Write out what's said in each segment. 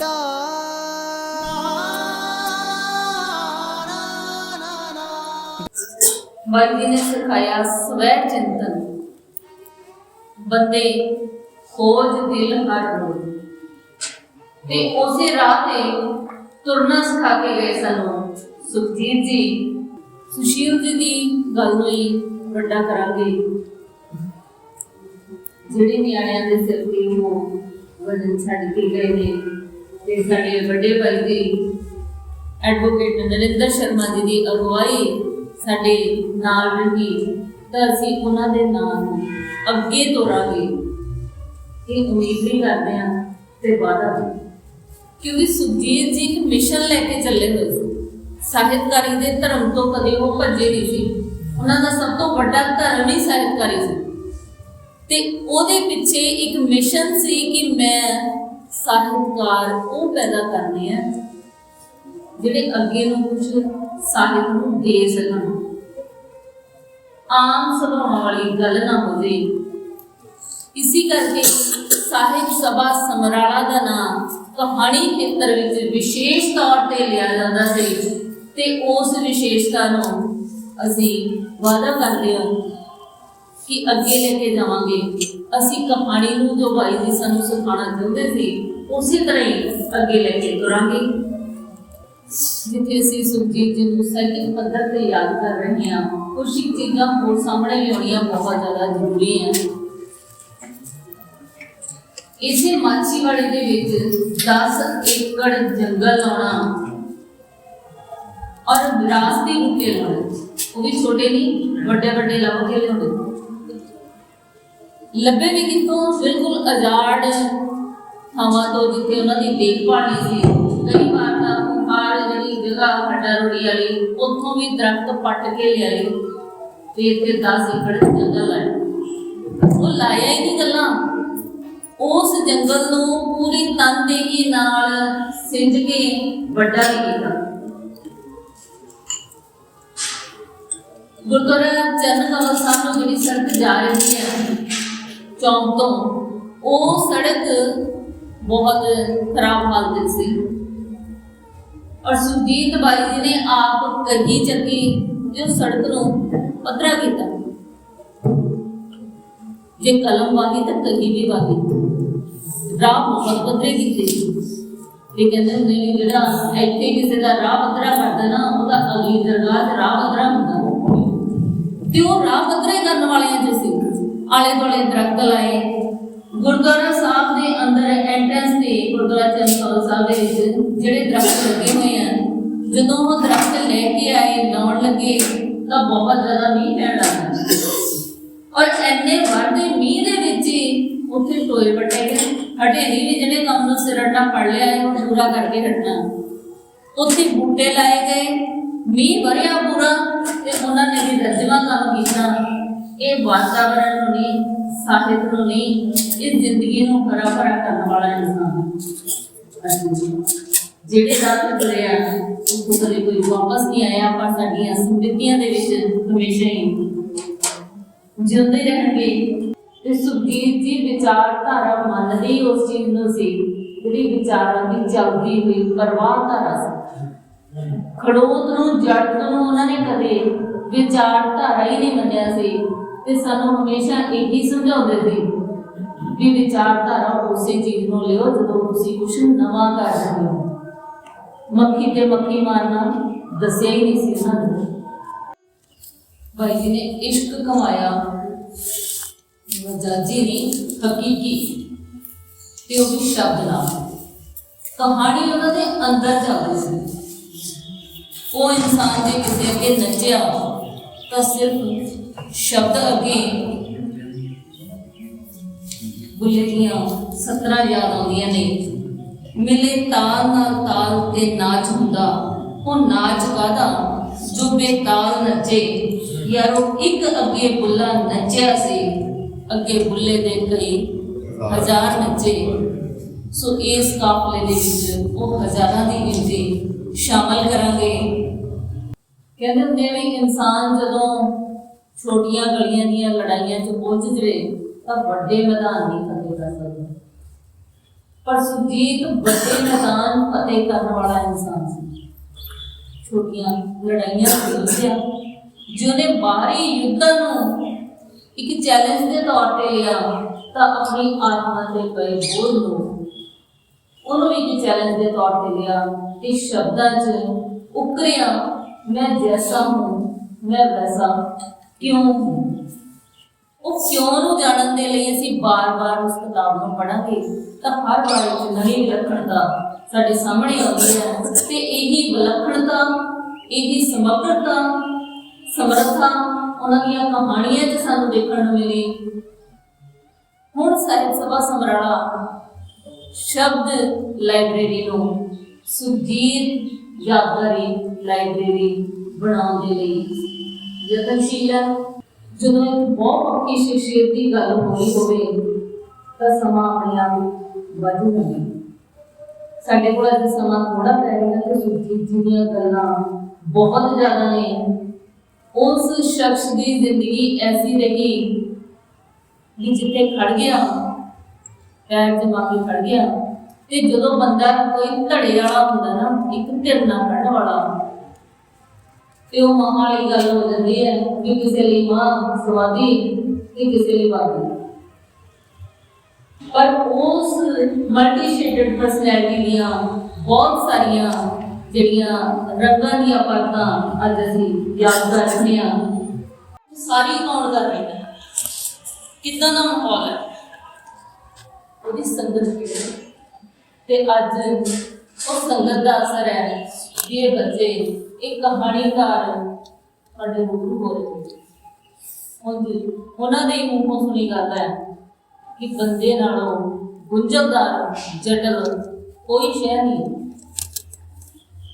ਸਾਡਾ ਨੇ ਸਿਖਾਇਆ ਸਵੈ ਚਿੰਤਨ। ਬੰਦੇ ਖੋਜ ਦਿਲ ਹਰ ਰੋਜ਼। ਤੇ ਉਸੇ ਰਾਹ ਤੇ ਤੁਰਨਾ ਸਿਖਾ ਕੇ ਗਏ ਸਾਨੂੰ ਸੁਖਜੀਤ ਜੀ। ਸੁਸ਼ੀਲ ਜੀ ਦੀ ਗੱਲ ਨੂੰ ਹੀ ਵੱਡਾ ਕਰਾਂਗੇ। ਜਿਹੜੇ ਨਿਆਣਿਆਂ ਦੇ ਸਿਰ ਤੇ ਉਹ ਵਜਨ ਛੱਡ ਕੇ ਗਏ ਨੇ। ਤੇ ਸਾਡੇ ਵੱਡੇ ਭਾਈ ਜੀ ਐਡਵੋਕੇਟ ਨਰਿੰਦਰ ਸ਼ਰਮਾ ਜੀ ਦੀ ਅਗਵਾਈ ਸਾਡੇ ਨਾਲ ਰਹੀ, ਤਾਂ ਅਸੀਂ ਉਹਨਾਂ ਦੇ ਨਾਲ ਅੱਗੇ ਤੋਰਾਂਗੇ। ਇਹ ਉਮੀਦ ਵੀ ਕਰਦੇ ਹਾਂ ਤੇ ਵਾਦਾ ਕਿਉਂਕਿ ਸੁਖਜੀਤ ਜੀ ਇੱਕ ਮਿਸ਼ਨ ਲੈ ਕੇ ਚੱਲੇ ਹੋਏ ਸੀ। ਸਾਹਿਤਕਾਰੀ ਦੇ ਧਰਮ ਤੋਂ ਕਦੇ ਉਹ ਭੱਜੇ ਨਹੀਂ ਸੀ। ਉਹਨਾਂ ਦਾ ਸਭ ਤੋਂ ਵੱਡਾ ਧਰਮ ਹੀ ਸਾਹਿਤਕਾਰੀ ਸੀ। ਤੇ ਉਹਦੇ ਪਿੱਛੇ ਇੱਕ ਮਿਸ਼ਨ ਸੀ ਕਿ ਮੈਂ ਸਾਹਿਤਕਾਰ ਉਹ ਪੈਦਾ ਕਰਨੇ ਆ ਜਿਹੜੇ ਅੱਗੇ ਨੂੰ ਕੁਝ ਸਾਹਿਤ ਨੂੰ ਦੇ ਸਕਣ। ਆਮ ਸੁਭਾਅ ਵਾਲੀ ਗੱਲ ਨਾ ਹੋਵੇ। ਇਸੇ ਕਰਕੇ ਸਾਹਿਤ ਸਭਾ ਸਮਰਾਲਾ ਦਾ ਨਾਮ ਕਹਾਣੀ ਖੇਤਰ ਵਿੱਚ ਵਿਸ਼ੇਸ਼ ਤੌਰ ਤੇ ਲਿਆ ਜਾਂਦਾ ਸੀ ਤੇ ਉਸ ਵਿਸ਼ੇਸ਼ਤਾ ਨੂੰ ਅਸੀਂ ਵਾਅਦਾ ਕਰਦੇ ਹਾਂ ਕਿ ਅੱਗੇ ਲੈ ਕੇ ਜਾਵਾਂਗੇ। ਅਸੀਂ ਕਹਾਣੀ ਨੂੰ ਜੋ ਭਾਈ ਜੀ ਸਾਨੂੰ ਸਿਖਾਉਣਾ ਚਾਹੁੰਦੇ ਸੀ ਉਸੇ ਤਰ੍ਹਾਂ ਹੀ ਅੱਗੇ ਲੈ ਕੇ ਤੁਰਾਂਗੇ ਜਿੱਥੇ ਅਸੀਂ ਸੁਖਜੀਤ ਜੀ ਨੂੰ ਸਾਹਿਤਕ ਪੱਧਰ ਤੇ ਯਾਦ ਕਰ ਰਹੇ ਹਾਂ ਕੁਝ ਇੱਕ ਚੀਜ਼ਾਂ ਹੋਰ ਸਾਹਮਣੇ ਲਿਆਉਣੀਆਂ ਬਹੁਤ ਜ਼ਿਆਦਾ ਜ਼ਰੂਰੀ ਹੈ ਇਸੇ ਮਾਛੀਵਾੜੇ ਦੇ ਵਿੱਚ 10 ਏਕੜ ਜੰਗਲ ਲਾਉਣਾ ਔਰ ਵਿਰਾਸਤੀ ਬੂਟੇ ਲਾਉਣੇ ਉਹ ਵੀ ਛੋਟੇ ਨਹੀਂ ਵੱਡੇ ਵੱਡੇ ਲੱਭ ਕੇ ਲਿਆਉਣੇ ਲੱਭੇ ਵੀ ਕਿਤੋਂ ਬਿਲਕੁਲ ਆਜ਼ਾਦ ਥਾਵਾਂ ਤੋਂ ਜਿੱਥੇ ਉਹਨਾਂ ਦੀ ਦੇਖਭਾਲ ਨਹੀਂ ਸੀ। ਕਈ ਵਾਰ ਤਾਂ ਬਾਹਰ ਜਿਹੜੀ ਜਗ੍ਹਾ ਹੱਡਾ ਰੋੜੀ ਵਾਲੀ, ਉੱਥੋਂ ਵੀ ਦਰਖਤ ਪੱਟ ਕੇ ਲਿਆਏ। ਤੇ ਇੱਥੇ 10 ਏਕੜ ਜੰਗਲ ਲਾਇਆ ਉਹ ਲਾਇਆ ਹੀ ਨਹੀਂ ਗੱਲਾਂ। ਉਸ ਜੰਗਲ ਨੂੰ ਪੂਰੀ ਤਨਦੇਹੀ ਨਾਲ ਸਿੰਜ ਕੇ ਵੱਡਾ ਵੀ ਕੀਤਾ। ਗੁਰਦੁਆਰਾ ਚਰਨ ਕਮਲ ਸਾਹਿਬ ਨੂੰ ਜਿਹੜੀ ਸੜਕ ਜਾ ਰਹੀ ਹੈ, ਚੌਂਕ ਤੋਂ, ਉਹ ਸੜਕ ਬਹੁਤ ਖਰਾਬ ਹਾਲਤ ਵਿੱਚ ਸੀ। ਔਰ ਸੁਜੀਤ ਬਾਈ ਜੀ ਨੇ ਆਪ ਕਹੀ ਚੱਕੀ ਜੋ ਸੜਕ ਨੂੰ ਪੱਧਰਾ ਕੀਤਾ। ਜੇ ਕਲਮ ਵਾਗੀ ਤਾਂ ਕਹੀ ਵੀ ਵਾਗੀ। ਰਾਹ ਬਹੁਤ ਪੱਧਰੇ ਕੀਤੇ। ਇਹ ਕਹਿੰਦੇ ਹੁੰਦੇ ਨੇ ਜਿਹੜਾ ਇੱਥੇ ਕਿਸੇ ਦਾ ਰਾਹ ਪੱਧਰਾ ਕਰਦਾ ਨਾ, ਉਹਦਾ ਅਗਲੀ ਦਰਗਾਹ 'ਚ ਰਾਹ ਪੱਧਰਾ ਹੁੰਦਾ। ਤੇ ਉਹ ਰਾਹ ਪੱਧਰੇ ਕਰਨ ਵਾਲਿਆਂ 'ਚ ਸੀ। ਆਲੇ ਦੁਆਲੇ ਦਰਖਤ ਲਾਏ। ਗੁਰਦੁਆਰਾ ਸਾਹਿਬ ਦੇ ਅੰਦਰ ਐਂਟਰੈਂਸ ਤੇ ਗੁਰਦੁਆਰਾ ਚੰਦਕੌਰ ਸਾਹਿਬ ਦੇ ਵਿੱਚ ਜਿਹੜੇ ਦਰਖਤ ਲੱਗੇ ਹੋਏ ਆ, ਜਦੋਂ ਉਹ ਦਰਖਤ ਲੈ ਕੇ ਆਏ, ਲਾਉਣ ਲੱਗੇ, ਤਾਂ ਬਹੁਤ ਜ਼ਿਆਦਾ ਮੀਂਹ ਪੈਣ ਲੱਗਾ ਔਰ ਐਨੇ ਵਰਦੇ ਮੀਂਹ ਦੇ ਵਿੱਚ ਹੀ ਉੱਥੇ ਟੋਏ ਵੱਟੇ ਗਏ। ਹਟੇ ਨਹੀਂ ਵੀ ਜਿਹੜੇ ਕੰਮ ਨੂੰ ਸਿਰੜਨਾ ਪੜ ਲਿਆ ਹੈ, ਉਹ ਪੂਰਾ ਕਰਕੇ ਹਟਣਾ। ਉੱਥੇ ਬੂਟੇ ਲਾਏ ਗਏ, ਮੀਂਹ ਵਰਿਆ ਪੂਰਾ, ਤੇ ਉਹਨਾਂ ਨੇ ਵੀ ਰੱਜਵਾ ਕੰਮ ਕੀਤਾ। ਇਹ ਵਾਤਾਵਰਣ ਨੂੰ ਨਹੀਂ, ਸਾਹਿਤ ਨੂੰ ਨਹੀਂ ਇਸ ਜ਼ਿੰਦਗੀ ਨੂੰ ਹਰਾ ਭਰਾ ਕਰਨ ਵਾਲਾ ਇਨਸਾਨ ਜਿਹੜੇ ਰਾਹ ਤੇ ਆ, ਉਹ ਕਦੇ ਕੋਈ ਵਾਪਸ ਨਹੀਂ ਆਇਆ ਆਪਾਂ ਸਾਡੀਆਂ ਸਮ੍ਰਿਤੀਆਂ ਦੇ ਵਿੱਚ ਹਮੇਸ਼ਾ ਹੀ ਜਿਉਂਦੇ ਰਹਿਣਗੇ। ਤੇ ਸੁਖਜੀਤ ਜੀ ਵਿਚਾਰਧਾਰਾ ਮੰਨਦੀ ਉਸ ਚੀਜ਼ ਨੂੰ ਸੀ, ਜਿਹੜੀ ਵਿਚਾਰਾਂ ਦੀ ਚੱਲਦੀ ਹੋਈ ਪਰਵਾਹ ਧਾਰਾ ਸੀ। ਖੜੋਤ ਨੂੰ ਜੜ ਨੂੰ ਉਹਨਾਂ ਨੇ ਕਦੇ ਵਿਚਾਰਧਾਰਾ ਹੀ ਨਹੀਂ ਮੰਨਿਆ ਸੀ। ਤੇ ਸਾਨੂੰ ਹਮੇਸ਼ਾ ਇਹੀ ਸਮਝਾਉਂਦੇ ਸੀ ਵੀ ਵਿਚਾਰਧਾਰਾ ਉਸੇ ਚੀਜ਼ ਨੂੰ ਲਿਓ ਜਦੋਂ ਤੁਸੀਂ ਕੁਝ ਨਵਾਂ ਕਰ ਰਹੇ ਹੋ। ਮੱਖੀ ਤੇ ਮੱਖੀ ਮਾਰਨਾ ਦੱਸਿਆ ਹੀ ਨਹੀਂ ਸੀ ਸਾਨੂੰ। ਭਾਈ ਜੀ ਨੇ ਇਸ਼ਕ ਕਮਾਇਆ। ਮਜਾਜੀ ਨਹੀਂ ਹਕੀਕੀ ਤੇ ਉਹ ਵੀ ਸ਼ਬਦ ਨਾਲ ਕਹਾਣੀ ਉਹਨਾਂ ਦੇ ਅੰਦਰ ਚੱਲਦੀ ਸੀ। ਉਹ ਇਨਸਾਨ ਜੇ ਕਿਸੇ ਅੱਗੇ ਨੱਚਿਆ ਤਾਂ ਸਿਰਫ ਸ਼ਬਦ ਅੱਗੇ ਬੁੱਲੇ ਦੀਆਂ ਸਤਰਾਂ ਯਾਦ ਆਉਂਦੀਆਂ ਨੇ। ਮਿਲੇ ਤਾਲ ਨਾਲ ਤਾਲ ਤੇ ਨਾਚ ਹੁੰਦਾ। ਉਹ ਨਾਚ ਕਾਦਾ ਜੋ ਬੇਤਾਲ ਨੱਚੇ। ਯਾਰੋ ਇੱਕ ਅੱਗੇ ਬੁੱਲਾ ਨੱਚਿਆ ਸੀ। ਅੱਗੇ ਬੁੱਲੇ ਦੇ ਕਈ ਹਜ਼ਾਰ ਨੱਚੇ। ਸੋ ਇਸ ਕਾਫਲੇ ਦੇ ਵਿੱਚ ਉਹ ਹਜ਼ਾਰਾਂ ਦੀ ਗਿਣਤੀ ਸ਼ਾਮਲ ਕਰਾਂਗੇ। ਕਹਿੰਦੇ ਹੁੰਦੇ ਨੇ ਇਨਸਾਨ ਜਦੋਂ ਛੋਟੀਆਂ ਗਲੀਆਂ ਦੀਆਂ ਲੜਾਈਆਂ 'ਚ ਪਹੁੰਚ ਜਵੇ ਤਾਂ ਵੱਡੇ ਮੈਦਾਨ ਨਹੀਂ ਫਤਿਹ ਕਰ ਸਕਦਾ। ਪਰ ਸੁਰਜੀਤ ਵੱਡੇ ਮੈਦਾਨ ਫਤਿਹ ਕਰਨ ਵਾਲਾ ਇਨਸਾਨ ਸੀ। ਛੋਟੀਆਂ ਲੜਾਈਆਂ ਖੇਡਿਆ, ਜਿਹਨੇ ਬਾਹਰੀ ਯੁੱਧਾਂ ਨੂੰ ਇੱਕ ਚੈਲੰਜ ਦੇ ਤੌਰ ਤੇ ਲਿਆ, ਤਾਂ ਆਪਣੀ ਆਤਮਾ ਤੇ ਪਏ ਬੋਝ ਨੂੰ ਉਹਨੂੰ ਇੱਕ ਚੈਲੰਜ ਦੇ ਤੌਰ ਤੇ ਲਿਆ ਤੇ ਸ਼ਬਦਾਂ 'ਚ, ਉਕਰਿਆ, ਮੈਂ ਜੈਸਾ ਹੂੰ, ਮੈਂ ਵੈਸਾ ਕਿਉਂ ਹੂੰ ਉਹ ਕਿਉਂ ਨੂੰ ਜਾਣਨ ਦੇ ਲਈ ਅਸੀਂ ਬਾਰ-ਬਾਰ ਉਸ ਕਿਤਾਬ ਨੂੰ ਪੜ੍ਹਾਂਗੇ? ਤਾਂ ਹਰ ਵਾਰ ਵਿੱਚ ਨਵੀਂ ਵਿਲੱਖਣਤਾ ਸਾਡੇ ਸਾਹਮਣੇ ਆਉਂਦੀ ਹੈ ਤੇ ਇਹੀ ਵਿਲੱਖਣਤਾ, ਇਹੀ ਸਮਗਰਤਾ, ਸਮਰੱਥਾ ਉਹਨਾਂ ਦੀਆਂ ਕਹਾਣੀਆਂ 'ਚ ਸਾਨੂੰ ਦੇਖਣ ਨੂੰ ਮਿਲੀ। ਹੁਣ ਸਾਹਿਤ ਸਭਾ ਸਮਰਾਲਾ, ਸ਼ਬਦ ਲਾਇਬ੍ਰੇਰੀ ਨੂੰ ਸੁਖਜੀਤ ਯਾਦਗਾਰੀ ਲਾਇਬ੍ਰੇਰੀ ਬਣਾਉਣ ਦੇ ਲਈ ਯਤਨਸ਼ੀਲ ਹੈ ਜਦੋਂ ਇੱਕ ਬਹੁਤ ਸ਼ਖਸੀਅਤ ਦੀ ਗੱਲ ਹੋਈ ਹੋਵੇ, ਤਾਂ ਸਮਾਂ ਆਪਣੇ ਆਪ ਵਾਧੂ ਨਹੀਂ ਸਾਡੇ ਕੋਲ ਅੱਜ ਸਮਾਂ ਥੋੜਾ ਪੈ ਰਿਹਾ ਤੇ ਸੁਖਜੀਤ ਜੀ ਦੀਆਂ ਗੱਲਾਂ ਬਹੁਤ ਜ਼ਿਆਦਾ ਨੇ। ਉਸ ਸ਼ਖਸ ਦੀ ਜ਼ਿੰਦਗੀ ਐਸੀ ਰਹੀ ਕਿ ਜਿੱਥੇ ਖੜ ਗਿਆ, ਪੈਰ ਜਮਾ ਕੇ ਖੜ ਗਿਆ, ਤੇ ਜਦੋਂ ਬੰਦਾ ਕੋਈ ਧੜੇ ਵਾਲਾ ਹੁੰਦਾ ਨਾ, ਇੱਕ ਧਿਰ ਨਾ ਖੜਨ ਵਾਲਾ ਤੇ ਉਹ ਮਾਂ ਵਾਲੀ ਗੱਲ ਹੋ ਜਾਂਦੀ ਹੈ ਕਿ ਕਿਸੇ ਲਈ ਮਾਂ ਸਵਾਦੀ ਤੇ ਕਿਸੇ ਲਈ ਵਾਦੀ ਪਰ ਉਸ ਮਲਟੀ ਸ਼ੇਡਡ ਪਰਸਨੈਲਿਟੀ ਦੀਆਂ ਬਹੁਤ ਸਾਰੀਆਂ ਜਿਹੜੀਆਂ ਰੰਗਾਂ ਦੀਆਂ ਪਰਤਾਂ ਅੱਜ ਅਸੀਂ ਯਾਦ ਕਰ ਰਹੇ ਹਾਂ ਸਾਰੀ ਕੌਣ ਕਰ ਰਹੀ ਹੈ? ਕਿੱਦਾਂ ਦਾ ਮਾਹੌਲ ਹੈ? ਉਹਦੀ ਸੰਗਤ ਕਿਹੜੀ ਤੇ ਅੱਜ ਉਹ ਸੰਗਤ ਦਾ ਅਸਰ ਹੈ ਕਿ ਇਹ ਬੱਚੇ ਕਹਾਣੀਕਾਰ ਸਾਡੇ ਰੂਬਰੂ ਹੋ ਰਹੇ ਉਹਦੀ ਉਹਨਾਂ ਦੇ ਮੂੰਹੋਂ ਸੁਣੀ ਗੱਲ ਹੈ ਕਿ ਬੰਦੇ ਨਾਲੋਂ ਗੁੰਝਲਦਾਰ, ਜਟਲ ਕੋਈ ਸ਼ੈ ਨਹੀਂ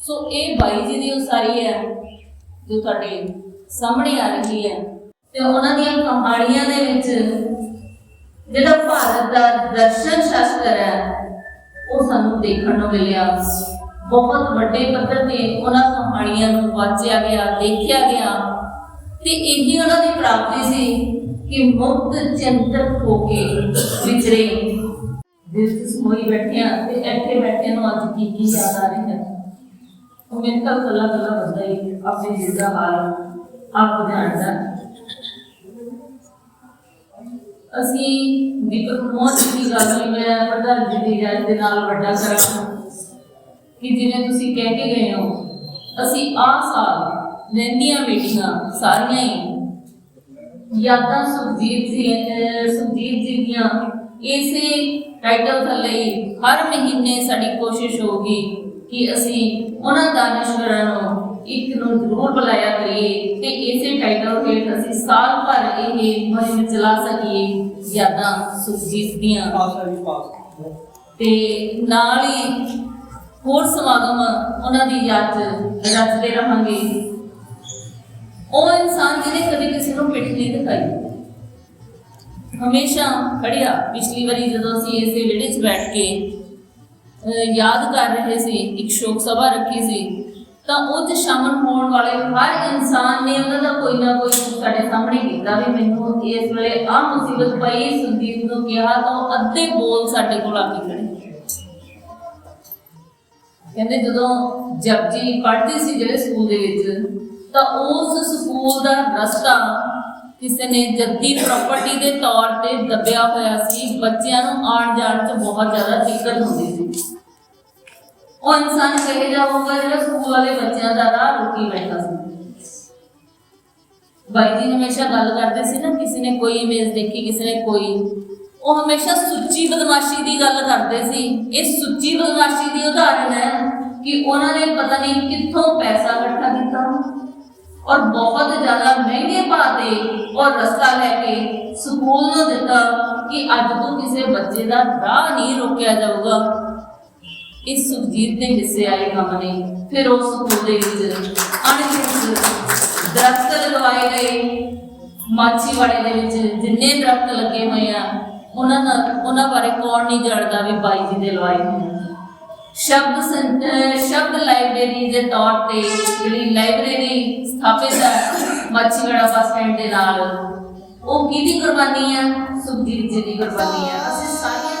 ਸੋ ਇਹ ਬਾਈ ਜੀ ਦੀ ਉਸਾਰੀ ਹੈ ਜੋ ਤੁਹਾਡੇ ਸਾਹਮਣੇ ਆ ਰਹੀ ਹੈ। ਤੇ ਉਹਨਾਂ ਦੀਆਂ ਕਹਾਣੀਆਂ ਦੇ ਵਿੱਚ ਜਿਹੜਾ ਭਾਰਤ ਦਾ ਦਰਸ਼ਨ ਸ਼ਾਸਤਰ ਹੈ, ਉਹ ਸਾਨੂੰ ਦੇਖਣ ਨੂੰ ਮਿਲਿਆ। ਬਹੁਤ ਵੱਡੇ ਪੱਧਰ ਤੇ ਉਹਨਾਂ ਕਹਾਣੀਆਂ ਨੂੰ ਵਾਚਿਆ ਗਿਆ ਦੇਖਿਆ ਗਿਆ। ਤੇ ਇਹੀ ਉਹਨਾਂ ਦੀ ਪ੍ਰਾਪਤੀ ਸੀ ਕਿ ਮੁਕਤ ਚਿੰਤਕ ਹੋ ਕੇ ਵਿਚਰੇ। ਦਿਲ ਸਮੋਈ ਬੈਠਿਆ ਤੇ ਇੱਥੇ ਬੈਠਿਆਂ ਨੂੰ ਅੱਜ ਕੀ ਕੀ ਯਾਦ ਆ ਰਹੀ ਹੈ ਉਹ ਮੇਰੇ ਕੋਲ ਕੱਲਾ ਕੱਲਾ ਬੰਦਾ ਹੀ ਆਪਣੇ ਦਿਲ ਦਾ ਹਾਲ ਆਪ ਜਾਣਦਾ। ਅਸੀਂ ਦੀਪਕ ਮੋਹਨ ਦੀ ਗੱਲ ਮੈਂ ਪ੍ਰਧਾਨ ਜੀ ਦੀ ਗੱਲ ਦੇ ਨਾਲ ਵੱਡਾ ਕਰਾਂ ਕਿ ਜਿਵੇਂ ਤੁਸੀਂ ਕਹਿ ਕੇ ਗਏ ਹੋ ਅਸੀਂ ਆਹ ਸਾਲ ਰਹਿੰਦੀਆਂ ਮੀਟਿੰਗਾਂ ਸਾਰੀਆਂ ਹੀ ਯਾਦਾਂ ਸੁਖਜੀਤ ਜੀ ਸੁਖਜੀਤ ਜੀ ਦੀਆਂ ਇਸੇ ਟਾਈਟਲ ਥੱਲੇ ਹਰ ਮਹੀਨੇ ਸਾਡੀ ਕੋਸ਼ਿਸ਼ ਹੋਊਗੀ ਕਿ ਅਸੀਂ ਉਹਨਾਂ ਦਾਨਸ਼ਵਰਾਂ ਨੂੰ ਇੱਕ ਨੂੰ ਜ਼ਰੂਰ ਬੁਲਾਇਆ ਕਰੀਏ ਤੇ ਇਸੇ ਟਾਈਟਲ ਹੇਠ ਅਸੀਂ ਸਾਲ ਭਰ ਇਹ ਮੁਹਿੰਮ ਚਲਾ ਸਕੀਏ ਯਾਦਾਂ ਸੁਖਜੀਤ ਦੀਆਂ। ਤੇ ਨਾਲ ਹੀ ਹੋਰ ਸਮਾਗਮ ਉਹਨਾਂ ਦੀ ਯਾਦ 'ਚ ਰਚਦੇ ਰਹਾਂਗੇ। ਉਹ ਇਨਸਾਨ ਜਿਹਨੇ ਕਦੇ ਕਿਸੇ ਨੂੰ ਪਿੱਠ ਨਹੀਂ ਦਿਖਾਈ। ਹਮੇਸ਼ਾ ਖੜਿਆ ਪਿਛਲੀ ਵਾਰੀ ਜਦੋਂ ਅਸੀਂ ਇਸੇ ਵਿਹੜੇ 'ਚ ਬੈਠ ਕੇ ਅਹ, ਯਾਦ ਕਰ ਰਹੇ ਸੀ ਇੱਕ ਸ਼ੋਕ ਸਭਾ ਰੱਖੀ ਸੀ ਤਾਂ ਉਹ 'ਚ ਸ਼ਾਮਲ ਹੋਣ ਵਾਲੇ ਹਰ ਇਨਸਾਨ ਨੇ ਉਹਨਾਂ ਦਾ ਕੋਈ ਨਾ ਕੋਈ ਸਾਡੇ ਸਾਹਮਣੇ ਕੀਤਾ ਵੀ ਮੈਨੂੰ ਇਸ ਵੇਲੇ ਆ ਮੁਸੀਬਤ ਪਈ ਸੰਦੀਪ ਨੂੰ ਕਿਹਾ ਤਾਂ ਉਹ ਅੱਧੇ ਬੋਲ ਸਾਡੇ ਕੋਲ ਆ ਕੇ ਖੜੇ ਕਹਿੰਦੇ ਜਦੋਂ ਜਪਜੀ ਪੜ੍ਹਦੀ ਸੀ ਜਿਹੜੇ ਸਕੂਲ ਦੇ ਵਿੱਚ, ਤਾਂ ਉਸ ਸਕੂਲ ਦਾ ਰਸਤਾ ਕਿਸੇ ਨੇ ਜੱਦੀ ਪ੍ਰਾਪਰਟੀ ਦੇ ਤੌਰ ਤੇ ਦੱਬਿਆ ਹੋਇਆ ਸੀ, ਬੱਚਿਆਂ ਨੂੰ ਆਉਣ ਜਾਣ 'ਚ ਬਹੁਤ ਜ਼ਿਆਦਾ ਦਿੱਕਤ ਹੁੰਦੀ ਸੀ। ਉਹ ਇਨਸਾਨ ਕਹੇ ਜਾਊਗਾ ਜਿਹੜਾ ਸਕੂਲ ਵਾਲੇ ਬੱਚਿਆਂ ਦਾ ਰਾਹ ਰੁਕੀ ਬੈਠਾ ਸੀ? ਬਾਈ ਜੀ ਹਮੇਸ਼ਾ ਗੱਲ ਕਰਦੇ ਸੀ ਨਾ, ਕਿਸੇ ਨੇ ਕੋਈ ਇਮੇਜ ਦੇਖੀ, ਕਿਸੇ ਨੇ ਕੋਈ ਉਹ ਹਮੇਸ਼ਾ ਸੁੱਚੀ ਬਦਮਾਸ਼ੀ ਦੀ ਗੱਲ ਕਰਦੇ ਸੀ। ਇਹ ਸੁੱਚੀ ਬਦਮਾਸ਼ੀ ਦੀ ਉਦਾਹਰਣ ਹੈ ਕਿ ਉਹਨਾਂ ਨੇ ਪਤਾ ਨਹੀਂ ਕਿੱਥੋਂ ਪੈਸਾ ਇਕੱਠਾ ਕੀਤਾ ਔਰ ਬਹੁਤ ਜ਼ਿਆਦਾ ਮਹਿੰਗੇ ਭਾਅ ਤੇ ਔਰ ਰਸਤਾ ਲੈ ਕੇ ਸਕੂਲ ਨੂੰ ਦਿੱਤਾ ਕਿ ਅੱਜ ਤੋਂ ਕਿਸੇ ਬੱਚੇ ਦਾ ਰਾਹ ਨਹੀਂ ਰੋਕਿਆ ਜਾਊਗਾ। ਇਸ ਸੁਖਜੀਤ ਦੇ ਹਿੱਸੇ ਆਏ ਕੰਮ ਨੇ। ਫਿਰ ਉਸ ਸਕੂਲ ਦੇ ਵਿੱਚ ਅਣਗਿਣਤ ਦਰਖਤ ਲਗਵਾਏ ਗਏ। ਮਾਛੀਵਾੜੇ ਦੇ ਵਿੱਚ ਜਿੰਨੇ ਦਰਖਤ ਲੱਗੇ ਹੋਏ ਆ ਉਹਨਾਂ ਦਾ ਉਹਨਾਂ ਬਾਰੇ ਕੌਣ ਨਹੀਂ ਜਾਣਦਾ ਵੀ ਬਾਈ ਜੀ ਦੇ ਲਵਾਈ ਹੋਏ ਸ਼ਬਦ ਸ਼ਬਦ ਲਾਇਬ੍ਰੇਰੀ ਦੇ ਤੌਰ ਤੇ ਜਿਹੜੀ ਲਾਇਬ੍ਰੇਰੀ ਸਥਾਪਿਤ ਹੈ, ਮਾਛੀਵਾੜਾ ਬੱਸ ਸਟੈਂਡ ਦੇ ਨਾਲ, ਉਹ ਕਿਹਦੀ ਕੁਰਬਾਨੀ ਹੈ ਸੁਖਜੀਤ ਜੀ ਦੀ ਕੁਰਬਾਨੀ ਹੈ